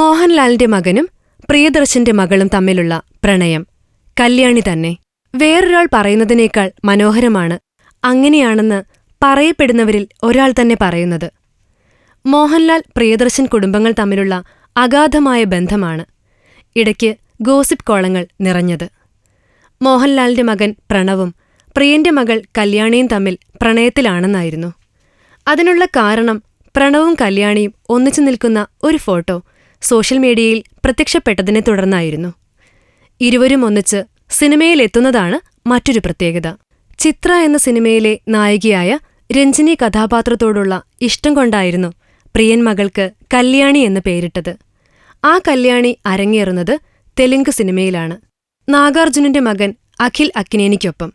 മോഹൻലാലിന്റെ മകനും പ്രിയദർശന്റെ മകളും തമ്മിലുള്ള പ്രണയം. കല്യാണി തന്നെ. വേറൊരാൾ പറയുന്നതിനേക്കാൾ മനോഹരമാണ് അങ്ങനെയാണെന്ന് പറയപ്പെടുന്നവരിൽ ഒരാൾ തന്നെ പറയുന്നത്. മോഹൻലാൽ പ്രിയദർശൻ കുടുംബങ്ങൾ തമ്മിലുള്ള അഗാധമായ ബന്ധമാണ് ഇടയ്ക്ക് ഗോസിപ്പ് കോളങ്ങൾ നിറഞ്ഞത്. മോഹൻലാലിന്റെ മകൻ പ്രണവും പ്രിയന്റെ മകൾ കല്യാണിയും തമ്മിൽ പ്രണയത്തിലാണെന്നായിരുന്നു. അതിനുള്ള കാരണം പ്രണവും കല്യാണിയും ഒന്നിച്ചു നിൽക്കുന്ന ഒരു ഫോട്ടോ സോഷ്യൽ മീഡിയയിൽ പ്രത്യക്ഷപ്പെട്ടതിനെ തുടർന്നായിരുന്നു. ഇരുവരും ഒന്നിച്ച് സിനിമയിലെത്തുന്നതാണ് മറ്റൊരു പ്രത്യേകത. ചിത്ര എന്ന സിനിമയിലെ നായികയായ രഞ്ജിനി കഥാപാത്രത്തോടുള്ള ഇഷ്ടം കൊണ്ടായിരുന്നു പ്രിയൻ മകൾക്ക് കല്യാണി എന്ന് പേരിട്ടത്. ആ കല്യാണി അരങ്ങേറുന്നത് തെലുങ്ക് സിനിമയിലാണ്. നാഗാർജുനന്റെ മകൻ അഖിൽ അക്കിനേനിക്കൊപ്പം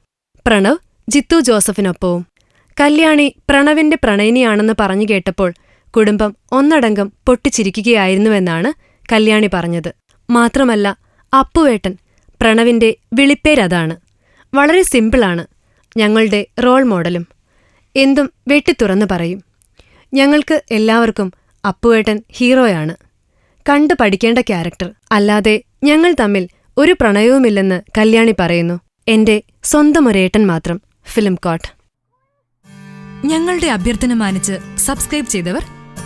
പ്രണവ് ജിത്തു ജോസഫിനൊപ്പവും. കല്യാണി പ്രണവിന്റെ പ്രണയിനിയാണെന്ന് പറഞ്ഞു കേട്ടപ്പോൾ കുടുംബം ഒന്നടങ്കം പൊട്ടിച്ചിരിക്കുകയായിരുന്നുവെന്നാണ് കല്യാണി പറഞ്ഞത്. മാത്രമല്ല അപ്പുവേട്ടൻ പ്രണവിന്റെ വിളിപ്പേരതാണ്. വളരെ സിമ്പിളാണ് ഞങ്ങളുടെ റോൾ മോഡലും. എന്തും വെട്ടിത്തുറന്നു പറയും. ഞങ്ങൾക്ക് എല്ലാവർക്കും അപ്പുവേട്ടൻ ഹീറോയാണ്. കണ്ടു പഠിക്കേണ്ട ക്യാരക്ടർ. അല്ലാതെ ഞങ്ങൾ തമ്മിൽ ഒരു പ്രണയവുമില്ലെന്ന് കല്യാണി പറയുന്നു. എന്റെ സ്വന്തം ഒരേട്ടൻ മാത്രം ഫിലിം കോട്ട്. ഞങ്ങളുടെ അഭ്യർത്ഥന മാനിച്ച് സബ്സ്ക്രൈബ് ചെയ്തവർ